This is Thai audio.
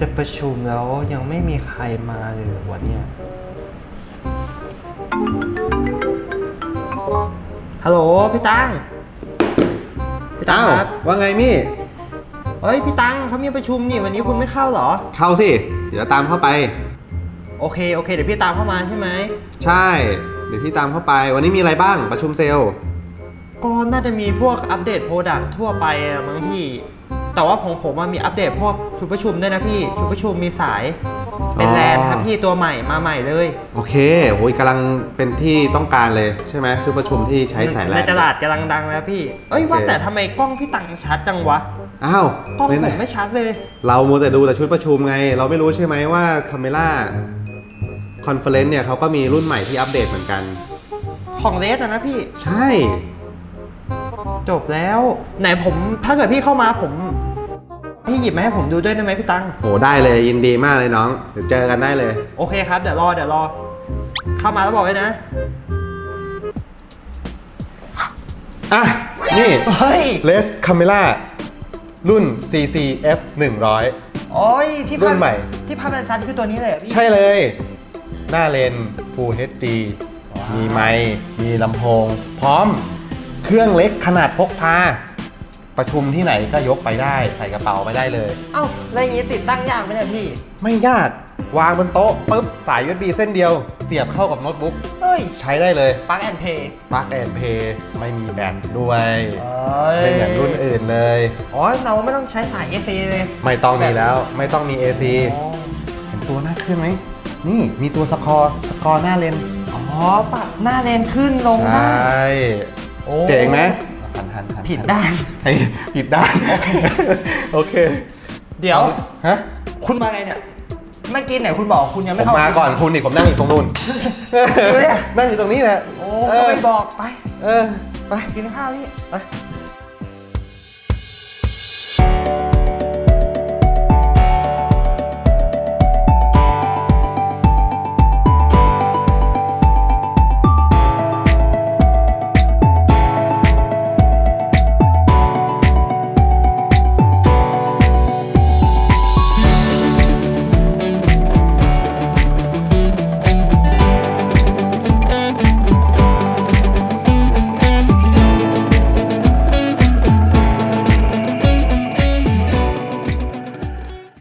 จะประชุมแล้วยังไม่มีใครมาเลยเหรอวันเนี้ยฮัลโหลพี่ตังพี่ตังอ้าวครับ ว่าไงมี่ เฮ้ยพี่ตังเขามีประชุมนี่วันนี้คุณไม่เข้าเหรอ เข้าสิ เดี๋ยวตามเข้าไป โอเคโอเคเดี๋ยวพี่ตามเข้ามาใช่ไหม ใช่ เดี๋ยวพี่ตามเข้าไป วันนี้มีอะไรบ้าง ประชุมเซลล์ ก็น่าจะมีพวกอัปเดตโปรดักต์ทั่วไปอะมั้งพี่ แต่ว่าของผมอะมีอัปเดตพวกชุดประชุมด้วยนะพี่ชุดประชุมมีสาย เป็นแลนด์ครับพี่ตัวใหม่มาใหม่เลยโอเคโอ้ยกำลังเป็นที่ต้องการเลยใช่ไหมชุดประชุมที่ใช้สายแลในนตลาดกำลังดังแล้วพี่ เอ้ยว่าโอเคแต่ทำไมกล้องพี่ตังชัดจังวะ อ้าวกล้องไม่ผไหนมไม่ชัดเลย เรามัวแต่ดูแต่ชุดประชุมไง เราไม่รู้ใช่ไหมว่าคาเมล่าคอนเฟอเรนซ์เนี่ยเขาก็มีรุ่นใหม่ที่อัปเดตเหมือนกัน ของเลสอะนะพี่ ใช่ จบแล้ว ไหนผมถ้าเกิดพี่เข้ามาผม พี่หยิบมาให้ผมดูด้วยได้ไหมพี่ตัง โหได้เลยยินดีมากเลยน้อง เดี๋ยวเจอกันได้เลย โอเคครับ เดี๋ยวรอเดี๋ยวรอ เข้ามาแล้วบอกไว้นะ อะ นี่ เฮ้ยเลสคาเมล่ารุ่น CCF 100 โอ้ยที่รุ่ภาพนใหม่ ที่ภาพเป็นซันคือตัวนี้เลยเหรอพี่ ใช่เลย หน้าเลน Full HD ว้าวมีไมค์มีลำโพง พร้อม เครื่องเล็กขนาดพกพา ประชุมที่ไหนก็ยกไปได้ ใส่กระเป๋าไปได้เลย เอ้าแล้วอย่างนี้ติดตั้งยากไหมเนี่ยพี่ ไม่ยาก วางบนโต๊ะปุ๊บสาย USB เส้นเดียว เสียบเข้ากับโน้ตบุ๊กเฮ้ย ใช้ได้เลยปักแอนเพย์ปลั๊กแอนเพย์ไม่มีแบตด้วยไม่เหมือนรุ่นอื่นเลย อ๋อ เราไม่ต้องใช้สาย AC เลย ไม่ต้องมีแล้วไม่ต้องมี AC อ๋อเห็นตัวหน้าเครื่องไหมนี่มีตัวสกอร์สกอร์หน้าเลนอ๋อปรับหน้าเลนขึ้นลงใชได้่ โอ้ เจ๋งไหมหันหันหันผิดด้านให้ผิดด้านโอเคเดี๋ยว ฮะคุณมาไงเนี่ย เมื่อกี้ไหนคุณบอกคุณยังผไม่มเข้ามาก่อนคุณนี่ผมนั่งอยู่ตรงนู้นดูดินั่งอยู่ตรงนี้แหละโอ้เอก็อไม่บอกไปเออ ไปกินข้าวพี่ไป